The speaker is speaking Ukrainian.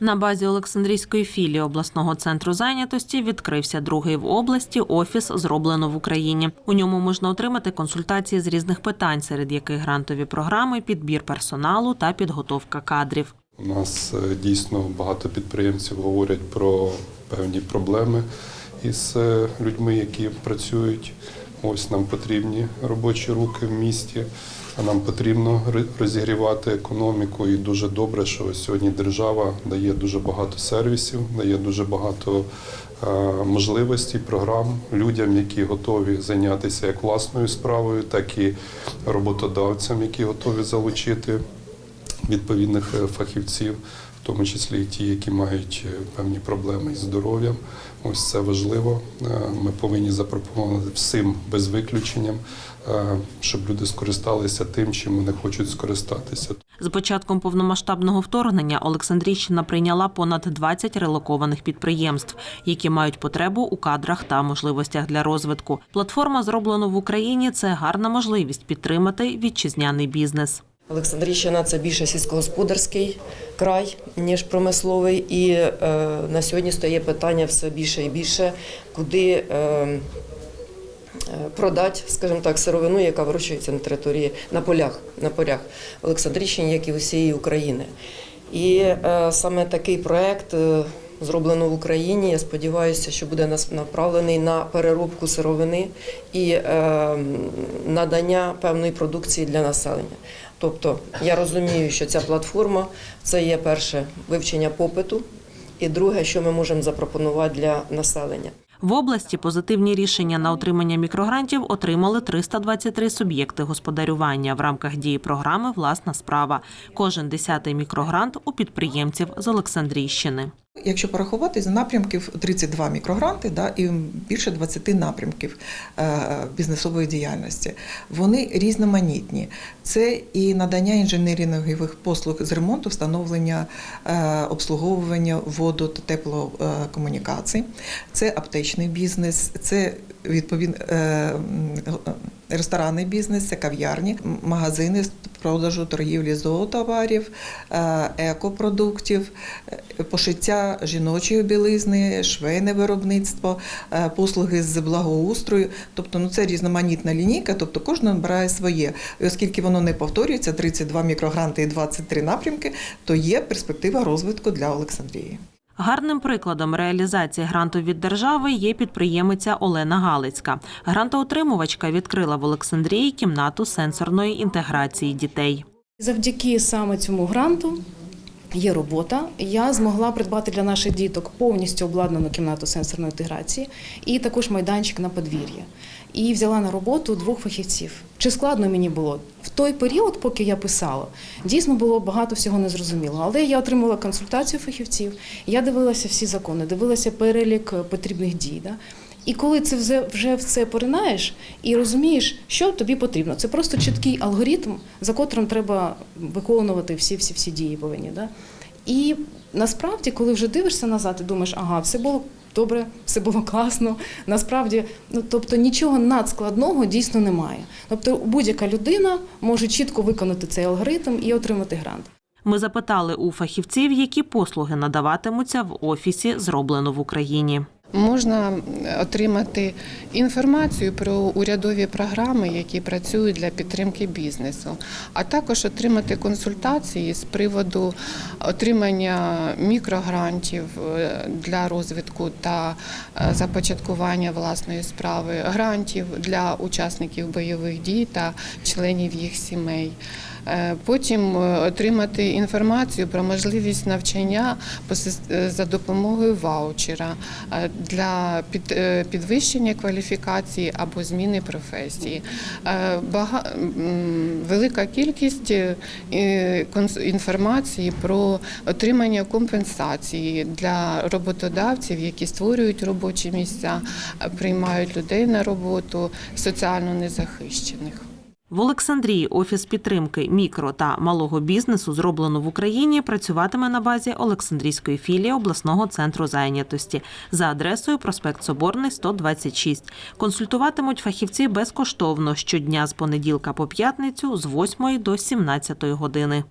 На базі Олександрійської філії обласного центру зайнятості відкрився другий в області офіс зроблено в Україні. У ньому можна отримати консультації з різних питань, серед яких грантові програми, підбір персоналу та підготовка кадрів. У нас е, дійсно багато підприємців говорять про певні проблеми із е, людьми, які працюють. Ось нам потрібні робочі руки в місті, а нам потрібно розігрівати економіку. І дуже добре, що сьогодні держава дає дуже багато сервісів, дає дуже багато е, можливостей, програм людям, які готові зайнятися як власною справою, так і роботодавцям, які готові залучити відповідних е, фахівців, тому числі і ті, які мають е, певні проблеми із здоров'ям. Ось це важливо. Е, Ми повинні запропонувати всім без виключенням, е, щоб люди скористалися тим, чим вони хочуть скористатися. З початком повномасштабного вторгнення Олександрійщина прийняла понад 20 релокованих підприємств, які мають потребу у кадрах та можливостях для розвитку. Платформа зроблено в Україні. Це гарна можливість підтримати вітчизняний бізнес. Олександрійщина це більше сільськогосподарський край, ніж промисловий. І е, на сьогодні стає питання все більше і більше, куди е, е, продати, скажімо так, сировину, яка вирощується на території на полях, на полях в Олександрійщині, як і усієї України. І е, саме такий проект. е, Зроблено в Україні. Я сподіваюся, що буде направлений на переробку сировини і е, надання певної продукції для населення. Тобто я розумію, що ця платформа це є перше вивчення попиту, і друге, що ми можемо запропонувати для населення. В області позитивні рішення на отримання мікрогрантів отримали 323 суб'єкти господарювання в рамках дії програми Власна справа. Кожен десятий мікрогрант у підприємців з Олександрійщини. Якщо порахувати з напрямків 32 мікрогранти, да, і більше 20 напрямків е, бізнесової діяльності, вони різноманітні. Це і надання інженерингових послуг з ремонту, встановлення, е, обслуговування воду та теплокомунікацій, це аптечний бізнес, це відповідно е, ресторанний бізнес, це кав'ярні, магазини з продажу торгівлі зоотоварів, екопродуктів, пошиття жіночої білизни, швейне виробництво, е, послуги з благоустрою. Тобто, ну це різноманітна лінійка, тобто кожен обирає своє. І оскільки воно не повторюється, 32 мікрогранти і 23 напрямки, то є перспектива розвитку для Олександрії. Гарним прикладом реалізації гранту від держави є підприємиця Олена Галицька. Грантоотримувачка відкрила в Олександрії кімнату сенсорної інтеграції дітей. Завдяки саме цьому гранту є робота. Я змогла придбати для наших діток повністю обладнану кімнату сенсорної інтеграції і також майданчик на подвір'я. І взяла на роботу двох фахівців. Чи складно мені було в той період, поки я писала, дійсно було багато всього незрозумілого. Але я отримала консультацію фахівців. Я дивилася всі закони, дивилася перелік е, потрібних дій. Да? І коли це вже, вже в це поринаєш і розумієш, що тобі потрібно, це просто чіткий алгоритм, за котрим треба виконувати всі всі всі дії повинні. Да? І насправді, коли вже дивишся назад і думаєш, ага, все було добре, все було класно. Насправді, ну тобто нічого надскладного дійсно немає. Тобто будь-яка людина може чітко виконати цей алгоритм і отримати грант. Ми запитали у фахівців, які послуги надаватимуться в офісі зроблено в Україні. Можна отримати інформацію про урядові програми, які працюють для підтримки бізнесу, а також отримати консультації з приводу отримання мікрогрантів е, для розвитку та е, започаткування власної справи, грантів для учасників бойових дій та членів їх сімей. Е, Потім е, отримати інформацію про можливість навчання е, за допомогою ваучера для підвищення кваліфікації або зміни професії. Велика кількість інформації про отримання компенсації для роботодавців, які створюють робочі місця, приймають людей на роботу соціально незахищених. В Олександрії офіс підтримки мікро та малого бізнесу зроблено в Україні працюватиме на базі Олександрійської філії обласного центру зайнятості за адресою проспект Соборний 126. Консультуватимуть фахівці безкоштовно щодня з понеділка по п'ятницю з 8 до 17 години.